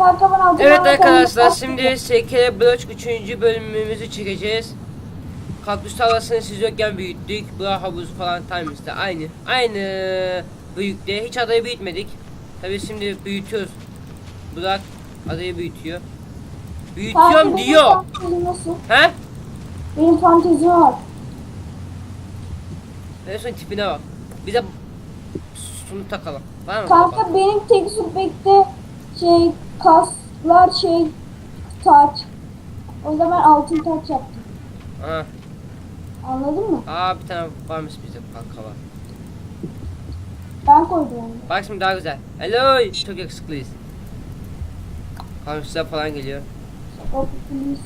Ben aldım. Evet arkadaşlar şimdi SK Block 3. bölümümüzü çekeceğiz. Kaktüs tarlasını siz yokken büyüttük. Bu havuz falan times'te aynı. Aynı büyükte. Hiç adayı büyütmedik. Tabii şimdi büyütüyoruz. Burak adayı büyütüyor. Büyütüyorum benim diyor. He? Benim fantezim var. En son tipine bak. Bir de şunu takalım. Var mı? Kanka benim tek supekte şey kaslar şey taç. O ben altın taç yaptım. Aha. Anladın mı? Aa bir tane varmış bizde kanka var. Ben koydum onu. Bak şimdi daha güzel. Hello. Çok yakışıklıyız. Kaktüsler falan geliyor. Support please.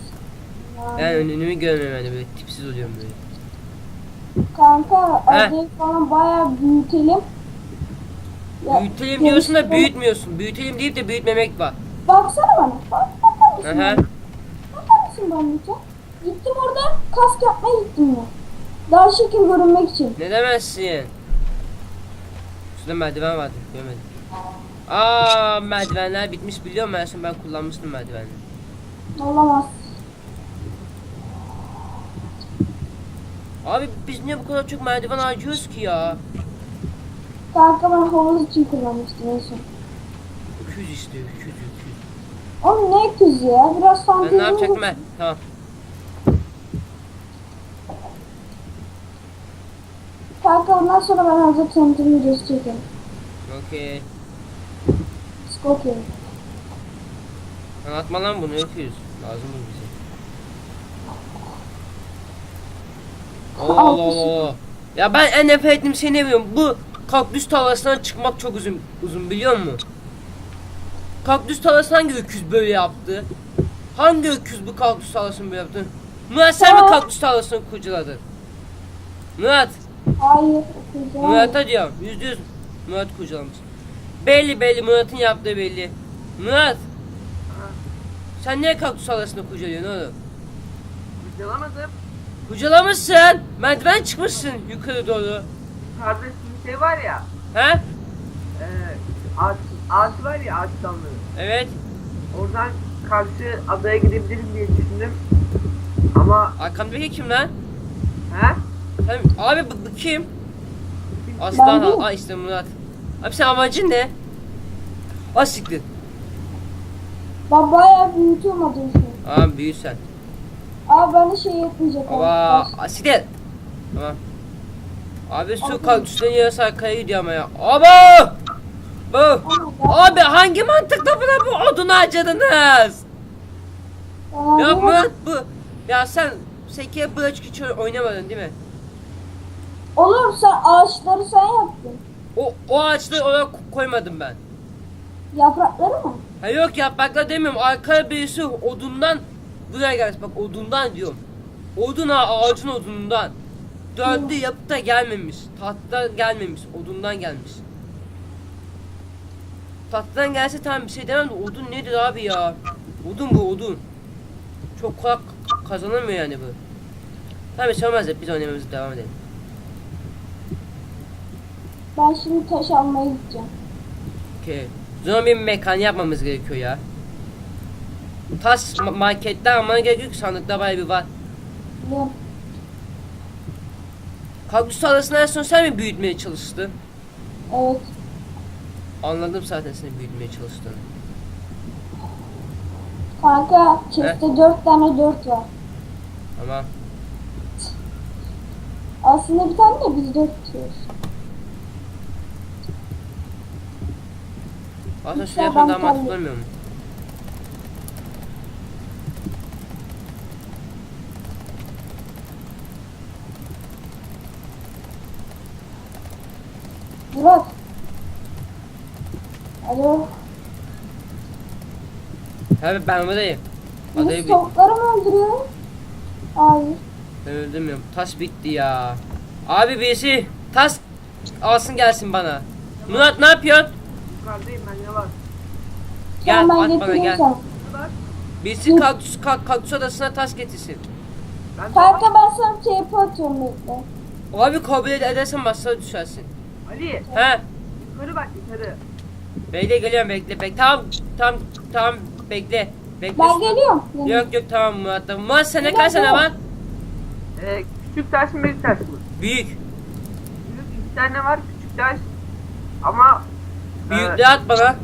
Ben önümü görmüyorum yani böyle tipsiz oluyorum böyle. Kanka He. adayı falan bayağı büyütelim. Büyütelim diyorsun da büyütmüyorsun. Büyütelim deyip de büyütmemek var. Baksana bana. Bak, bakar mısın? Aha. bana? Bakar mısın bana lütfen? Gittim orada kask yapmaya gittim ya. Daha şekil görünmek için. Ne demezsin? Şurada merdiven vardı. Görmedim. Aa merdivenler bitmiş biliyorum ben şimdi ben kullanmıştım merdivenleri. Olamaz. Abi biz niye bu kadar çok merdiven harcıyoruz ki ya? Kanka ben havuz için kullanmıştım en son. Öküz işte öküz öküz. Oğlum ne kız ya? Biraz Ben fantezi ne yapacaktım ben? Tamam. Kanka ondan sonra ben hazır tanıtım videosu çekerim. Okey. Skopya. Anlatma lan bunu öküz. Lazım bu bize. Allah Allah Allah. Allah. Ya ben en nefret ettiğim şey ne biliyorum? Bu kaktüs tavasından çıkmak çok uzun uzun biliyor musun? Kaktüs tavası hangi öküz böyle yaptı? Hangi öküz bu kaktüs tavasını böyle yaptı? Murat sen mi kaktüs tavasını kurcaladın? Murat, Hayır. okuyacağım. Murat'a diyorum. Yüzde yüz Murat kurcalamış. Belli belli Murat'ın yaptığı belli. Murat, sen niye kaktüs tavasını kurcalıyorsun oğlum? Kurcalamadım. Kurcalamışsın. Merdiven çıkmışsın yukarı doğru. Kardeşim şey var ya. He? E, ağaç, ağaç var ya ağaç dalları. Evet. Oradan karşı adaya gidebilirim diye düşündüm. Ama Arkamdaki kim lan? he? Sen, abi bu, bu kim? Aslan Ben değilim. ha işte Murat. Abi sen amacın ne? Az siktir. Ben bayağı büyütüyorum an. Aa büyü sen. Abi bana şey yetmeyecek. Aba abi. aa, siktir. Tamam. Abi su kaktüslerin yarısı arkaya gidiyor ama ya. Aba! Bu. Abi hangi mantıkla buna bu odunu harcadınız? Ya? Murat bu. Ya sen Sekiye Bıraç hiç oynamadın değil mi? Oğlum sen ağaçları sen yaptın. O, o ağaçları oraya ko- koymadım ben. Yaprakları mı? Ha yok yapmakla demiyorum. Arkaya birisi odundan buraya gelmiş. Bak odundan diyorum. Odun ha ağacın odunundan. Döndü yapıp da gelmemiş. Tahtadan gelmemiş. Odundan gelmiş. Tahtadan gelse tamam bir şey demem de odun nedir abi ya? Odun bu odun. Çok kolay kazanılmıyor yani bu. Tamam hiç olmaz biz oynamamıza devam edelim. Ben şimdi taş almaya gideceğim. Okey. Bir mekan yapmamız gerekiyor ya. Taş ma- marketten almana gerek yok sandıkta bayağı bir var. Biliyorum. Kaktüs tarlasını en son sen mi büyütmeye çalıştın? Evet. Anladım zaten seni büyütmeye çalıştığını. Kanka chest'te dört tane dört var. Ama Aslında bir tane de biz dört tutuyoruz. aslında daha adam mantıklı olmuyor mu? Burak. Alo. Abi ben buradayım. Adayı Biz bir... tavukları mı öldürüyor? Hayır. Ben öldürmüyorum. Taş bitti ya. Abi birisi taş alsın gelsin bana. Murat ne yapıyorsun? Yukarıdayım ben ne var? Gel Tamam, ben at bana gel. Var. Birisi kaktüs, ka- kaktüs adasına taş getirsin. Ben Kanka ben sana TP atıyorum bekle. Abi kabul edersen masaya düşersin. Ali He? yukarı bak yukarı. Bekle geliyorum bekle bekle. Tamam tamam tamam bekle. Bekle. Ben geliyorum. Yok yok tamam Murat. Murat sen ne kaç gel. var? Ee, küçük taş mı büyük taş mı? Büyük. Büyük iki tane var küçük taş. Ama e, Büyükleri at bana.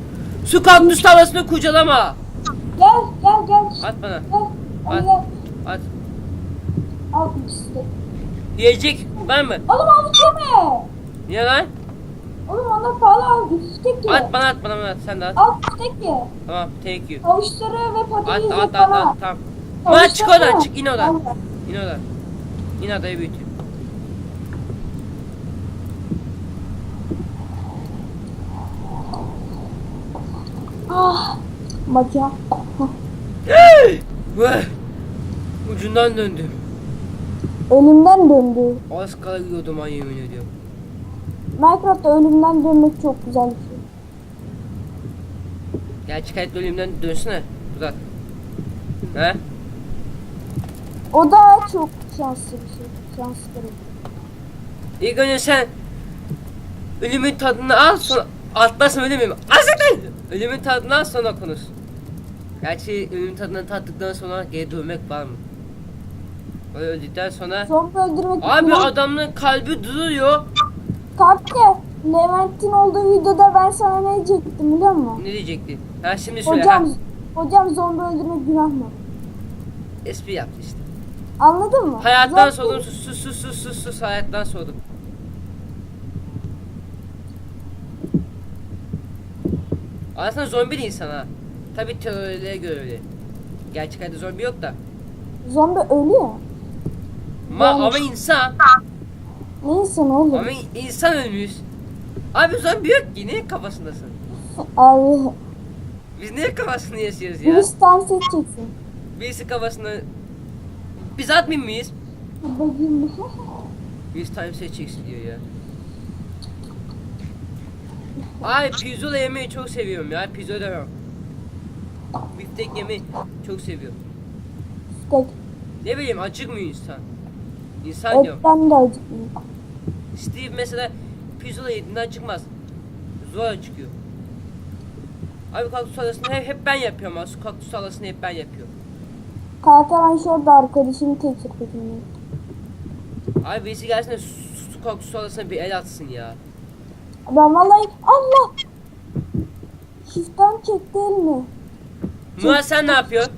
Su kaktüs tavasını kucalama. Gel gel gel. At bana. Gel. At. At. Al işte. Yiyecek var mı? Oğlum avuç yeme. Niye lan? Oğlum onlar pahalı al. Biftek ye. At bana at bana bana at. Sen de at. Al biftek ye. Tamam thank you. Havuçları ve At patates ye at at bana. at tamam. Murat çık oradan çık in oradan. İn oradan. İn adayı büyüteyim. Ah. Bak ya. Hah. Vah! Ucundan döndüm. Ölümden döndü. Az kala gidiyordum ay yemin ediyorum. Minecraft'ta ölümden dönmek çok güzel bir şey. Gerçek hayatta ölümden dönsene. Uzat. He? O da çok şanslı bir şey. Şanslı bir İlk önce sen ölümün tadını al sonra atlasın öyle miyim? Azıcık Ölümün tadını al sonra konuş. Gerçi ölümün tadını tattıktan sonra geri dönmek var mı? Öyle öldükten sonra Zombi öldürmek Abi adamın kalbi duruyor. Kanka Levent'in olduğu videoda ben sana ne diyecektim biliyor musun? Ne diyecekti? Ha şimdi söyle. Hocam, Ha. hocam zombi öldürmek günah mı? Espri yaptı işte. Anladın mı? Hayattan Zombi- sordum sus sus sus sus sus sus hayattan sordum. Aslında zombi de insan ha. Tabi teorilere göre öyle. Gerçek hayatta zombi yok da. Zombi ölüyor. Ma ama insan. Ne insan oğlum? Ama insan ölmüş. Abi zombi yok ki niye kafasındasın? Abi Biz niye kafasını yaşıyoruz ya? virüs tane seçeceksin. Birisi kafasını... Biz atmayayım mıyız? Bakayım. Biz time seçeceksin diyor ya. Ay pirzola yemeyi çok seviyorum ya. Pirzola demem. Biftek yemeyi çok seviyorum. Tek. Ne bileyim acıkmıyor insan. İnsan diyorum. Etten de acıkmıyor. Steve mesela pirzola yediğinde acıkmaz. Zor acıkıyor. Abi kaktüs salasını hep, hep ben yapıyorum aslında. Kaktüs salasını hep ben yapıyorum. Kanka ben şurada arkadaşımı tekrar edeyim. Abi birisi gelsin de su, su kaktüs salasına bir el atsın ya. Ben vallahi Allah! Şiften çekti elini. Murat sen ne yapıyorsun?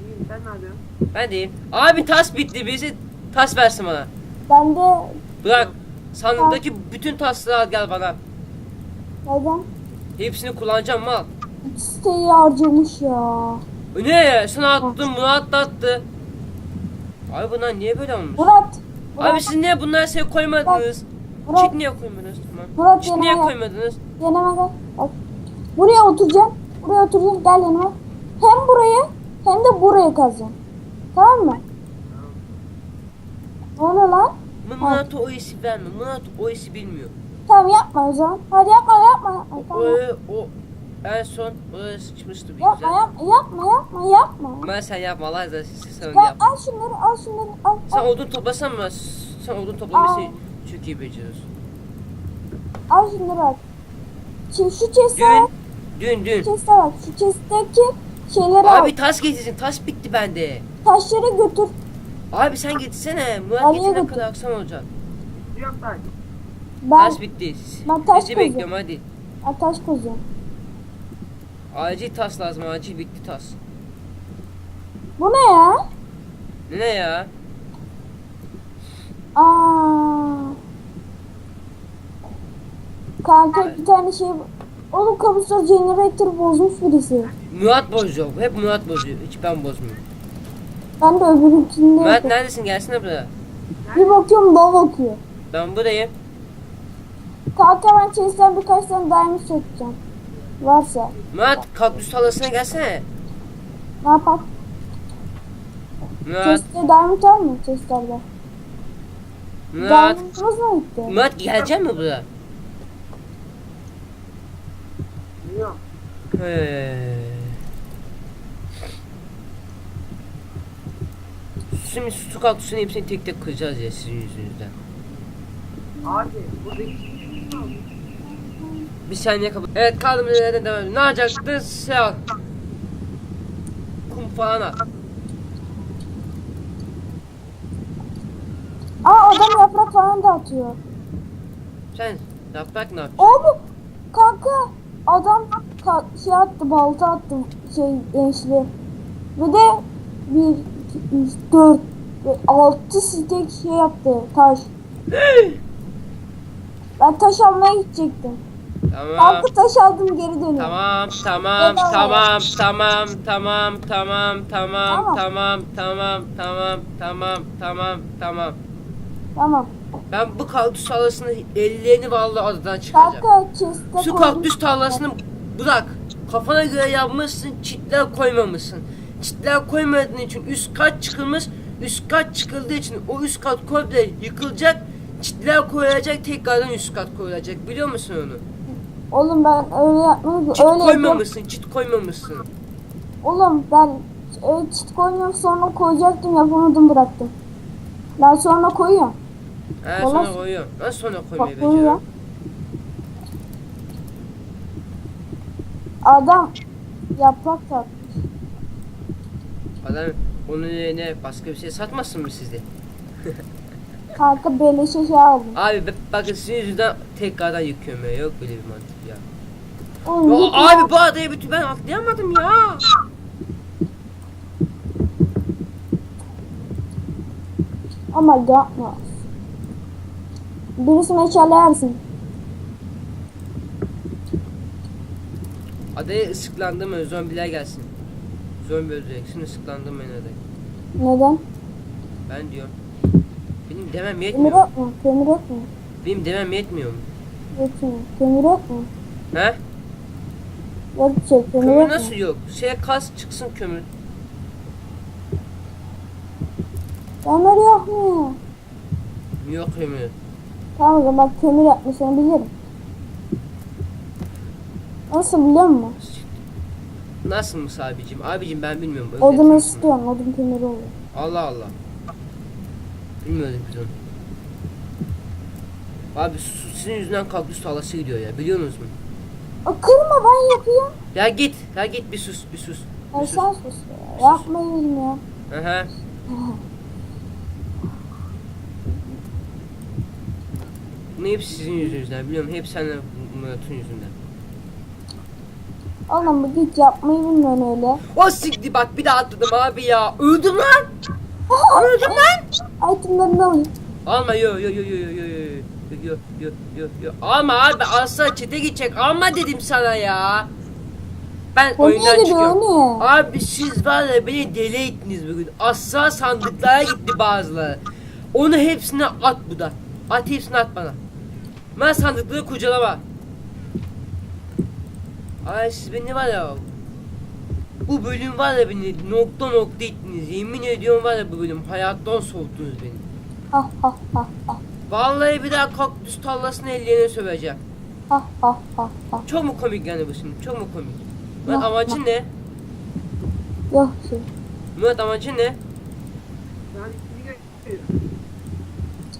iyiyim sen ne yapıyorsun? Ben deyim. Abi tas bitti birisi tas versin bana. Ben de Bırak. Sandıktaki bütün tasları al gel bana. neden? Hepsini kullanacağım mal. Siteyi harcamış ya. Ne? Sana attım bunu atlattı. Abi bunlar niye böyle olmuş? Murat. Murat, Abi siz niye bunları şey koymadınız? Murat. Çit niye koymadınız? Tamam. Murat Çit niye koymadınız? Yanıma gel. Bak. Buraya oturacağım. Buraya oturacağım. Gel yanıma. Hem buraya hem de buraya kazacağım. Tamam mı? Ne oluyor lan? Murat o işi verme. Murat o işi bilmiyor. Tamam yapma o zaman. Hadi yapma yapma. yapma. O, Tamam. o en son oraya sıçmıştı bir Yapma güzel. yapma yapma yapma yapma. Ben sen yapma Allah razı olsun sen Gel yap. al şunları al şunları al. Sen al. odun toplasan mı? Sen odun toplamayı şey- çok iyi beceriyorsun. Al şunları al. Şimdi şu bak. Dün, dün, dün. Şu chest'e bak. Şu chest'teki şeyleri al. Abi taş getirsin. Taş bitti bende. Taşları götür. Abi sen gitsene. Murat getirene götür. kadar akşam olacak. Yok taş. Ben, Taş bitti. ben taş Bizi kazıyorum. bekliyorum hadi. ben taş kazıyorum. Acil tas lazım. Acil bitti tas. Bu ne ya? Ne ne ya? Aa. Kanka bir tane şey... Oğlum kabuslar generator bozmuş birisi. Murat bozuyor. Hep Murat bozuyor. Hiç ben bozmuyorum. Ben de öbürünkinde yapıyorum. neredesin? Gelsene buraya. Bir bakıyorum bal bakıyor. Ben buradayım. Kanka ben chest'ten birkaç tane diamond çekeceğim. Varsa. Murat kaktüs talasına gelsene. Ne yapalım? Murat. Chest'te diamond var mı chest'lerde? Murat. Diamond'ımız mı gitti? Murat gelecek mi buraya? Biliyorum. He. Şimdi su kaktüsünün hepsini tek tek kıracağız ya sizin yüzünüzden. Abi buradaki Bir saniye kapat. Evet kaldığımız yerden devam edelim. Ne yapacaktın? Şey al. Kum falan al. Aa adam yaprak falan da atıyor. Sen yaprak ne yap? Oğlum kanka adam ka- şey attı balta attı şey gençli. Ve de bir, iki, üç, dört ve altı stek şey yaptı taş. Ben taş almaya gidecektim. Tamam. Kanka taş aldım geri dönüyorum. Tamam, tamam, Bedava. tamam, tamam, tamam, tamam, tamam, Tamam. tamam, tamam, tamam, tamam, tamam, tamam. Tamam. Ben bu kaktüs tarlasını ellerini vallahi adadan çıkaracağım. Kanka chest'e Şu koydum. kaktüs tarlasını bırak. Kafana göre yapmışsın, çitler koymamışsın. Çitler koymadığın için üst kat çıkılmış, üst kat çıkıldığı için o üst kat komple yıkılacak, çitler koyulacak, tekrardan üst kat koyulacak. Biliyor musun onu? Oğlum ben öyle yapmadım. Çit Öyle yapıyorum. koymamışsın, çit koymamışsın. Oğlum ben öyle çit koymuyorum sonra koyacaktım yapamadım bıraktım. Ben sonra koyuyorum. He Olmaz. sonra koyuyorum. Nasıl sonra koymayı beceriyorum? Adam yaprak da Adam onun yerine başka bir şey satmasın mı sizi? kanka beleşe şey aldım. Abi bakın sizin yüzünden tekrardan yıkıyorum ya. Yok böyle bir mantık ya. Oğlum Ya abi bu adaya bütün ben atlayamadım ya. Ama yapma. Birisini içerlersin. Adaya ısıklandım mı zombiler gelsin. Zombi öleceksin ısıklandım ben adaya. Neden? Ben diyorum. Benim demem Kömür yetmiyor. yok mu? Kömür yok mu? Benim demem yetmiyor mu? Yetmiyor. Kömür yok mu? He? Yok bir şey kömür, Kömür yok nasıl mu? yok? Şeye kas çıksın kömür. Kömür yok mu? Yok kömür. Tamam o zaman bak kömür yapmışsın bilirim. Nasıl biliyor musun? Nasıl mı abicim? Abicim ben bilmiyorum. Böyle Odunu yapıyorsun. istiyorum. Odun kömürü oluyor. Allah Allah. Bilmiyordum biz onu. Abi su- sizin yüzünden kaktüs tarlası gidiyor ya biliyorsunuz mu? Aa, kırma ben yapayım. Ya git, ya git bir sus, bir sus. Bir sus. sen sus ya. Yapmayayım ya. Aha. Bu hepsi sizin yüzünüzden biliyorum. Hep seninle Murat'ın yüzünden. Oğlum bu git yapmayı bilmiyorsun öyle. O sikti bak bir daha atladım abi ya. Öldüm lan. Öldüm lan. Altınlarını alayım. Alma yo yo yo yo yo yo yo. Yo, yo, yo, yo. Alma abi asla çete gidecek. Alma dedim sana ya. Ben o oyundan çıkıyorum. Onu? Abi siz var ya beni deli ettiniz bugün. Asla sandıklara gitti bazıları. Onu hepsini at bu da. At hepsini at bana. Ben sandıkları kucalama. Ay siz beni var ya. Bu bölüm var ya beni nokta nokta ettiniz. Yemin ediyorum var ya bu bölüm hayattan soğuttunuz beni. Ha ha ha ha. Vallahi bir daha kaktüs tarlasını ellerine söveceğim. Ha ha ha ha. Çok mu komik yani bu şimdi? Çok mu komik? Murat amacın ne? Yok şey. Murat amacın ne?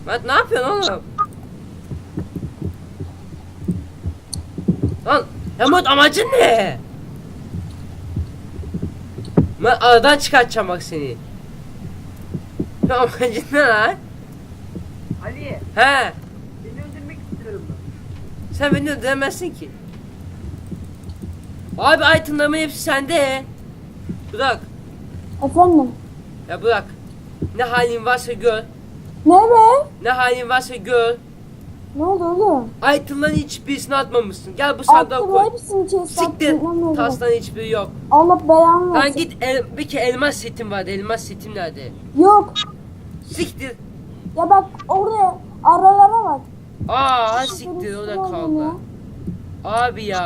Murat ne yapıyorsun oğlum? Lan ya Murat amacın ne? Murat aradan çıkartacağım bak seni. Ya amacın ne lan? Ali, He seni öldürmek istiyorum ben. sen beni öldüremezsin ki. Abi itemlarımın hepsi sende. Bırak. Efendim. Ya bırak. Ne halin varsa gör. Ne be? Ne halin varsa gör. Ne oldu oğlum? Itemların hiçbirisini atmamışsın. Gel bu sandığa Attım koy. hepsini içeri Siktir. sattım. Taslan hiçbiri yok. Allah belanı Lan versin. git el, bir kere elmas setim vardı. Elmas setim nerede? Yok. Siktir. Ya bak oraya aralara bak. Aa siktir o da kaldı. ya. Abi ya.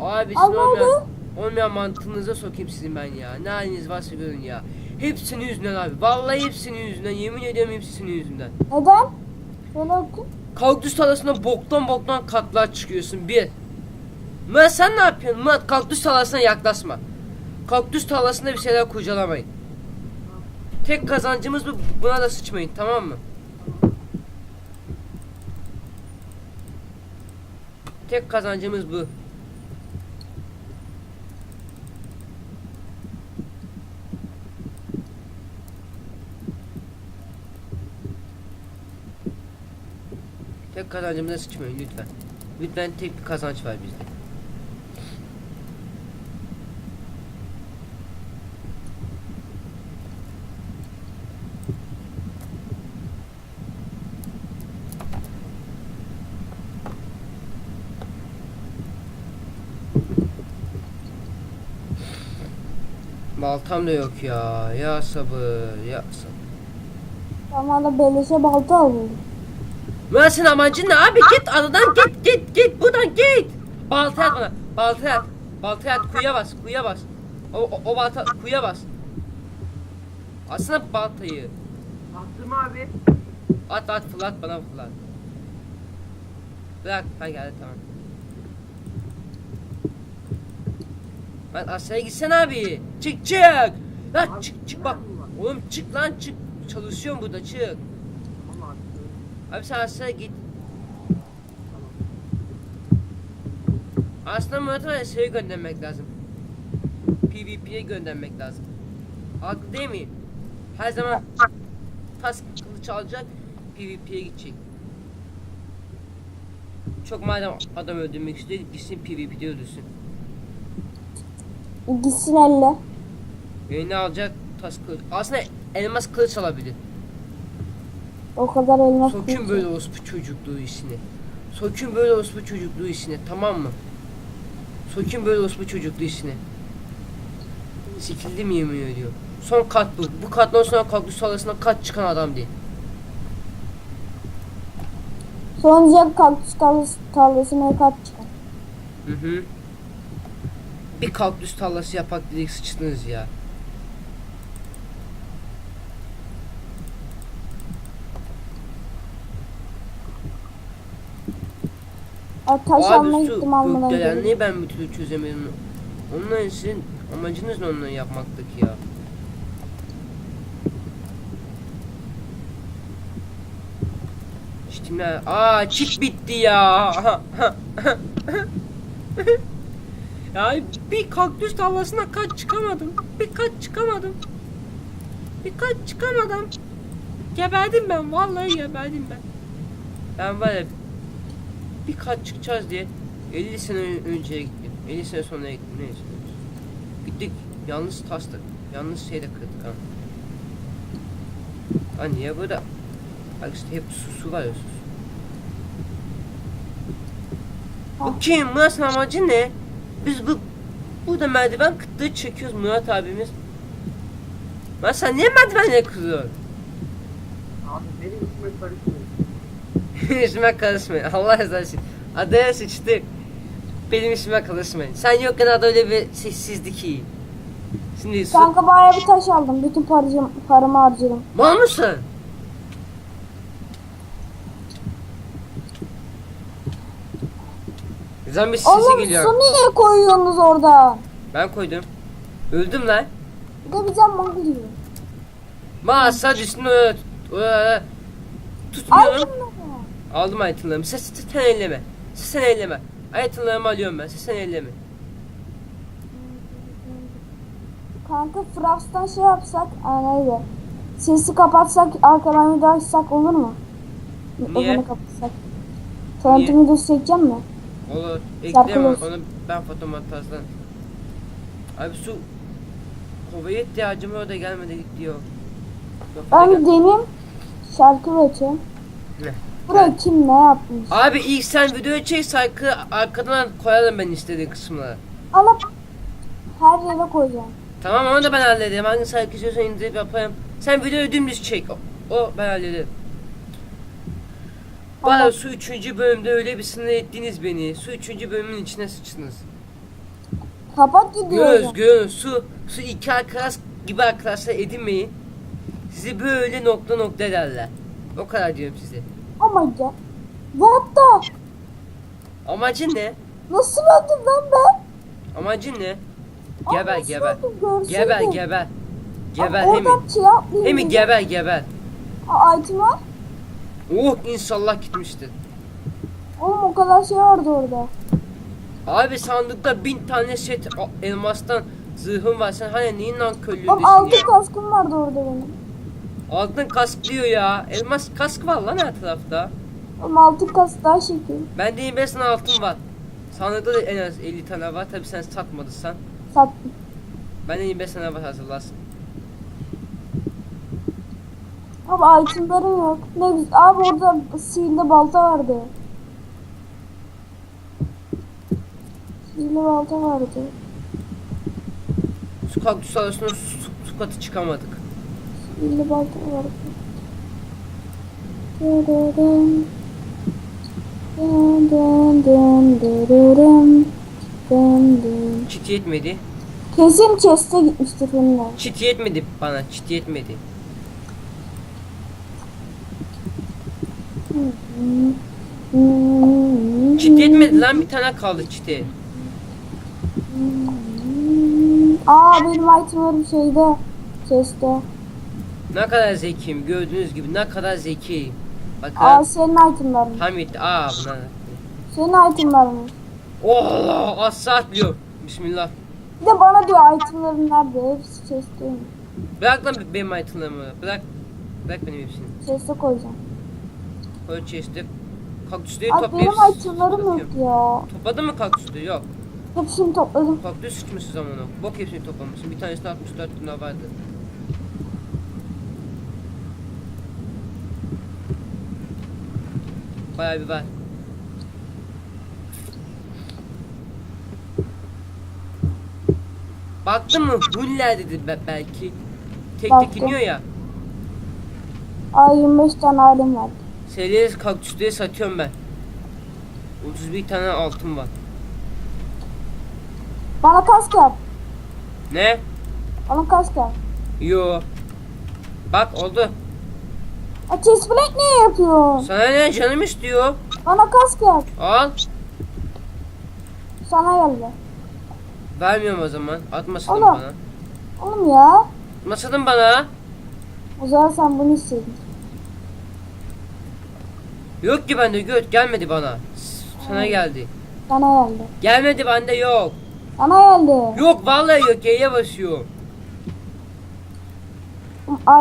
Abi sizin olmayan, oldu. olmayan mantığınıza sokayım sizin ben ya. Ne haliniz varsa görün ya. Hepsinin yüzünden abi. Vallahi hepsinin yüzünden. Yemin ediyorum hepsinin yüzünden. Neden? Şöyle oku. Kaktüs tarlasına boktan boktan katlar çıkıyorsun bir. Murat sen ne yapıyorsun? Murat kaktüs tarlasına yaklaşma. Kaktüs tarlasında bir şeyler kurcalamayın. Tek kazancımız bu. Buna da sıçmayın tamam mı? Tek kazancımız bu. Tek kazancımıza sıçmayın lütfen. Lütfen tek bir kazanç var bizde. Baltam da yok ya. Ya sabır, ya sabır. Bana da beleşe balta alıyor. Sen amacın ne abi? Git adadan git git git buradan git. Balta at bana. Balta at. Balta at kuyuya bas kuyuya bas. O, o, o balta kuyuya bas. Aslında baltayı. Attım abi. At at fırlat bana fırlat. Bırak ha geldi tamam. Lan aşağıya gitsen abi. Çık çık. Lan çık çık bak. Oğlum çık lan çık. Çalışıyorum burada çık. Abi sen aşağıya git. Aslında Murat var ya şeye göndermek lazım. PvP'ye göndermek lazım. Haklı değil mi? Her zaman tas kılıç alacak, PvP'ye gidecek. Çok madem adam öldürmek istiyor, gitsin PvP'de öldürsün. Gitsin elle. Eline alacak tas kılıç. Aslında elmas kılıç alabilir. O kadar elmas Sokun böyle orospu çocukluğu işine. Sokun böyle orospu çocukluğu işine tamam mı? Sokun böyle orospu çocukluğu işine. Sikildi mi yemin ediyor. Son kat bu. Bu kattan sonra kaktüs arasında kat çıkan adam değil. Sonuncuya kaktüs tarlası, tarlasına kat çıkar. Hı hı. Bir kaktüs tarlası yapak dedik sıçtınız ya. Aa, taş Abi şu gittim almadan geldim. gökdelenliği ben bir türlü çözemedim. Onların sizin amacınız ne onları yapmaktaki ya? İşte ne? Aa çit bitti ya. ya bir kaktüs tarlasına kaç çıkamadım. Bir kaç çıkamadım. Bir kaç çıkamadım. Geberdim ben vallahi geberdim ben. Ben var ya birkaç çıkacağız diye 50 sene ön- önceye gittim. 50 sene sonra gittim. Neyse. Gittik. Yalnız tastık. Yalnız şeyde kırdık ha. Ha niye burada? Bak işte hep su, su var ya su. Bu kim? Murat'ın amacı ne? Biz bu burada merdiven kıtlığı çekiyoruz Murat abimiz. Lan sen niye merdivenleri kırıyorsun? Abi benim içime karışmıyor. İşime karışmayın. Allah razı olsun. Adaya sıçtık. Benim işime karışmayın. Sen yokken ada öyle bir sessizdi ki. Şimdi su... Kanka bayağı bir taş aldım. Bütün paracım, paramı harcadım. Mal mısın? Zombi sesi Oğlum geliyor. su niye koyuyorsunuz orada? Ben koydum. Öldüm lan. Bir de bize mal diyor. Masa düştün Tutmuyorum. Aldın mı? Aldım itemlerimi. Ses, ses sen elleme. Ses sen elleme. Itemlerimi alıyorum ben. Ses sen elleme. Kanka Fraps'tan şey yapsak, aa neydi? Sesi kapatsak, arkadan video açsak olur mu? Mikrofonu kapatsak. Tanıtım videosu çekeceğim mi? Olur. Ekleyemem. Onu ben fotomontajdan. Abi su kovaya ihtiyacım var da gelmedi gitti yok. Ben deneyeyim. Şarkı üreteyim. Ne? Buraya kim ne yapmış? Abi ilk sen video çek saykı arkadan koyalım ben istediğin kısımları. Alıp her yere koyacağım. Tamam onu da ben hallederim. Hangi saykı istiyorsan indirip yapayım. Sen videoyu dümdüz çek. O, o ben hallederim. Tamam. Bana su 3. bölümde öyle bir sinir ettiniz beni. Su 3. bölümün içine sıçtınız. Kapat gidiyor. Göz göz su su iki arkadaş gibi arkadaşlar edinmeyin. Sizi böyle nokta nokta ederler. O kadar diyorum size. God. What the? Amacın ne? Nasıl öldüm lan ben? Amacın ne? Geber nasıl geber. öldüm? Görseydin. Geber geber. Geber Aa, hemi. Şey. Hemi geber geber. Aa, item var. Oh inşallah gitmiştir. Oğlum o kadar şey vardı orada. Abi sandıkta bin tane set elmastan zırhım var. Sen hani neyin lan köylüğündesin altın ya? kaskım vardı orada benim. Altın kask diyor ya. Elmas kask var lan her tarafta. Oğlum altın kask daha şekil. Bende 25 tane altın var. Sandıkta da en az 50 tane var. Tabi sen satmadıysan. Sattım. Bende 25 tane var hazırlarsın. Abi itemlerim yok. Ne güzel. Abi orada sihirli balta vardı. Sihirli balta vardı. Su kaktüs arasında su, su, su katı çıkamadık. Sihirli balta vardı. Dırırım. Dın dın dın dırırım. Dın dın. Çit yetmedi. Kesin chest'e gitmiştir bunlar. Çit yetmedi bana. Çit yetmedi. Çit yetmedi lan bir tane kaldı çiti. Aa benim itemlerim şeyde. Chest'te. Ne kadar zekiyim gördüğünüz gibi ne kadar zekiyim. Bakın Aa senin itemlerin. tam yetti. Aa buna. Senin itemlerin. Oh Allah az saat diyor. Bismillah. Bir de bana diyor itemlerin nerede? Hepsi chest'teyim. Bırak lan benim itemlerimi. Bırak. Bırak benim hepsini. Chest'e koyacağım. Koy chest'e. Kaktüsleri Abi toplayıp benim itemlerim yok ya. Topladın mı kaktüsleri? Yok. Hepsini topladım. Kaktüs sıçmışsın zamanı. Bok hepsini toplamışsın. Bir tanesinde 64 bin lira vardı. Bayağı bir var. Baktın mı? Huller dedi be- belki. Tek Baktım. tek iniyor ya. Aa 25 tane halim var. Seriye kaktüsleri satıyorum ben. 31 tane altın var. Bana kask yap. Ne? Bana kask yap. Yo. Bak oldu. Chest plate niye yapıyor? Sana ne canım istiyor? Bana kask yap. Al. Sana geldi. Vermiyorum o zaman. Atmasın Oğlum. bana. Oğlum ya. Atmasın bana. O zaman sen bunu istedin. Yok ki bende göt gelmedi bana. Sana geldi. Sana geldi. Gelmedi bende yok. Sana geldi. Yok vallahi yok G'ye basıyor.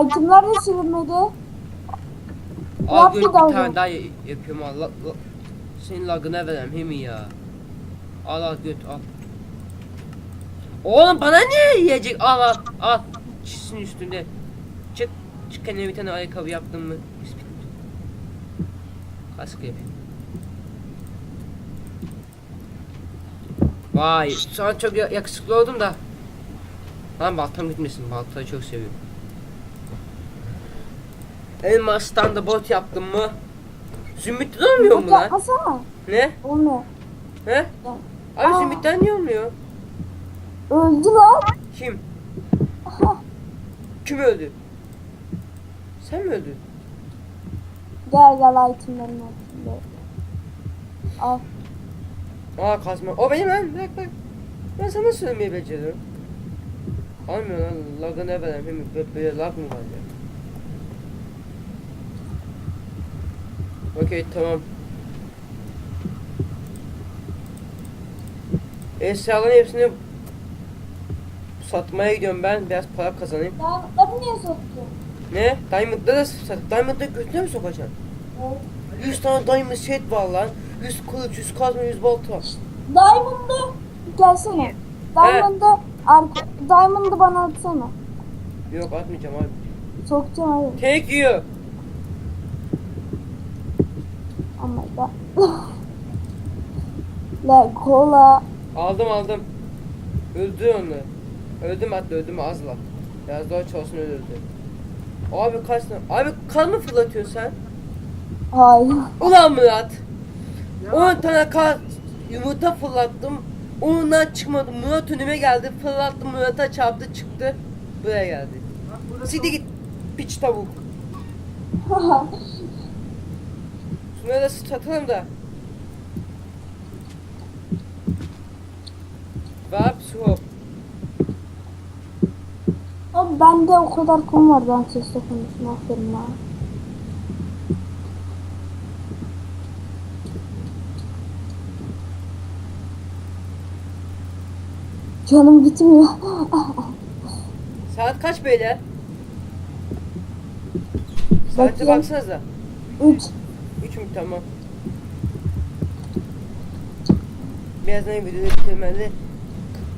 Itemler de silinmedi. Al göt bir daha tane daha yapıyorum al. La, la. Senin lagına verem hem ya. Al al göt al. Oğlum bana ne yiyecek? Al al al. Çizsin üstünde. Çık. Çık kendine bir tane ayakkabı yaptın mı? Bismillah. Kask yapayım. Vay, şu an çok ya- yakışıklı oldum da. Lan baltam gitmesin, baltayı çok seviyorum. Elmas'tan da bot yaptım mı? Zümrüt olmuyor mu Bak lan? yapmasana. Ne? Olmuyor. He? Abi Aa. zümrütten niye olmuyor? Öldü lan. Kim? Aha. Kim öldü? Sen mi öldün? Gel gel itemlerin altında. Al. Aa kazma. O benim lan. Bırak bak. Ben sana söylemeyi beceriyorum. Almıyor lan. Lagı ne böyle, böyle lag mı var ya? Okey tamam. Eşyaların hepsini satmaya gidiyorum ben. Biraz para kazanayım. Diamondları niye soktun? Ne? Diamond'da da sat. Diamond'da götüne mi sokacaksın? 100 tane diamond set var lan. 100 kılıç, 100 kazma, 100 balta. Diamond'ı gelsene. Diamond'ı Diamond'ı bana atsana. Yok atmayacağım abi. Sokacağım abi. Take you. La cola. Aldım aldım. Öldü onu. Öldüm hatta öldüm azla. Biraz daha çalışsın öldürdü. Abi kaç tane? Abi kan mı fırlatıyorsun sen? Hayır. Ulan Murat. Ya. 10 tane kan yumurta fırlattım. Ondan çıkmadı. Murat önüme geldi. Fırlattım Murat'a çarptı çıktı. Buraya geldi. Sidi git. Piç tavuk. Şunları da satalım da. Vap hop. Abi bende o kadar kum var ben sesle konuşma aferin ha. Canım bitmiyor. Saat kaç beyler? Saate baksanıza. 3. 3 mü tamam. Birazdan videoyu bitirmeli.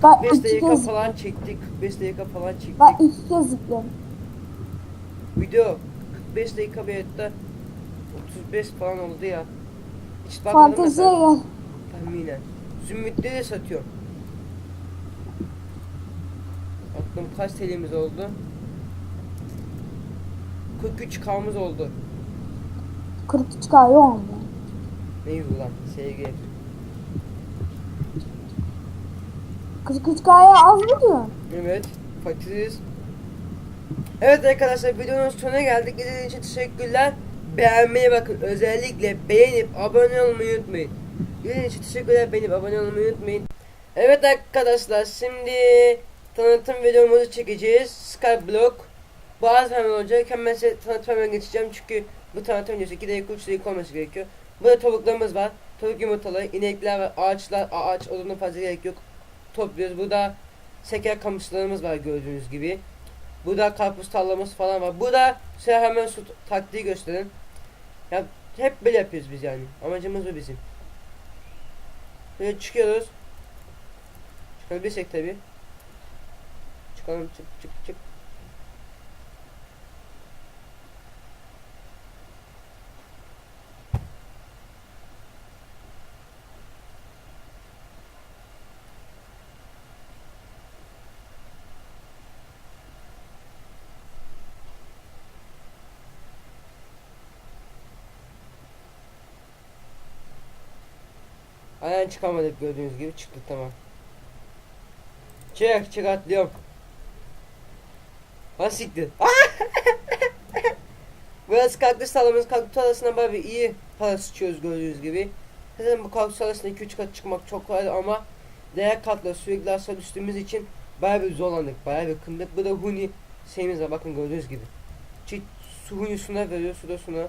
Bak 5 iki dakika kez, falan çektik. 45 dakika falan çektik. bak iki kez zıpladım. Video 45 dakika bir hatta 35 falan oldu ya. Hiç bakmadım Fanteziye mesela gel. tahminen. Zümrütleri de satıyorum. Baktım kaç TL'miz oldu? 43 K'mız oldu. 43 kaya oldu. Neydi lan? Sevgi. 43 kaya az mı diyorsun? Evet, fakiriz. Evet arkadaşlar videonun sonuna geldik. İzlediğiniz için teşekkürler. Beğenmeyi bakın. Özellikle beğenip abone olmayı unutmayın. İzlediğiniz için teşekkürler. Beğenip abone olmayı unutmayın. Evet arkadaşlar şimdi tanıtım videomuzu çekeceğiz. Skyblock. Bazı hemen olacak. Hemen size tanıtıma geçeceğim. Çünkü bu tanıtım videosu 2 dakika 3 dakika olması gerekiyor. Burada tavuklarımız var. Tavuk yumurtaları, inekler ve ağaçlar. Ağaç odunun fazla gerek yok. Topluyoruz. Burada seker kamışlarımız var gördüğünüz gibi. Burada karpuz tarlamız falan var. Burada size hemen su taktiği gösterin. Ya hep böyle yapıyoruz biz yani. Amacımız bu bizim. Böyle çıkıyoruz. Çıkabilirsek tabi. Çıkalım çık çık çık. Aynen çıkamadık gördüğünüz gibi çıktık tamam. Çık çık atlıyorum. Ha siktir. Burası kaktüs tarlamız. Kaktüs tarlasına bayağı iyi para sıçıyoruz gördüğünüz gibi. Zaten bu kaktüs tarlasına 2-3 kat çıkmak çok kolay ama değer katla sürekli aşağı düştüğümüz için bayağı bir zorlandık. Bayağı bir kındık. Bu da huni şeyimiz bakın gördüğünüz gibi. Çift su hunisuna veriyor su da suna.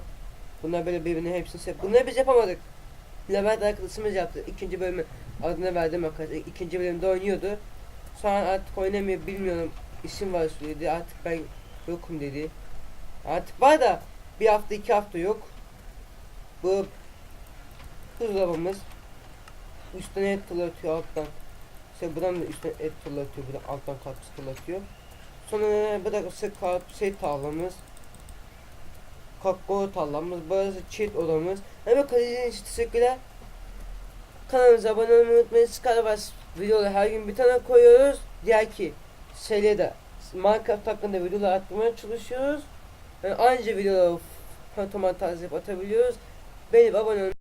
Bunlar böyle birbirine hepsini sep. Bunları biz yapamadık. Levent arkadaşımız yaptı. İkinci bölümü adını verdim arkadaşlar. İkinci bölümde oynuyordu. Sonra artık oynamıyor bilmiyorum. İsim var söyledi. Artık ben yokum dedi. Artık var da bir hafta iki hafta yok. Bu buzdolabımız üstten et fırlatıyor alttan. İşte buradan da üstten et fırlatıyor. Buradan alttan karpuz fırlatıyor. Sonra bu da sık şey tavlamız. Kakao tarlamız, burası çift odamız. Evet izlediğiniz için teşekkürler. Kanalımıza abone olmayı unutmayın. Skybus videoları her gün bir tane koyuyoruz. Diğer ki şeyle de Minecraft hakkında videolar atmaya çalışıyoruz. Yani anca videoları yapıp atabiliyoruz. Benim abone olmayı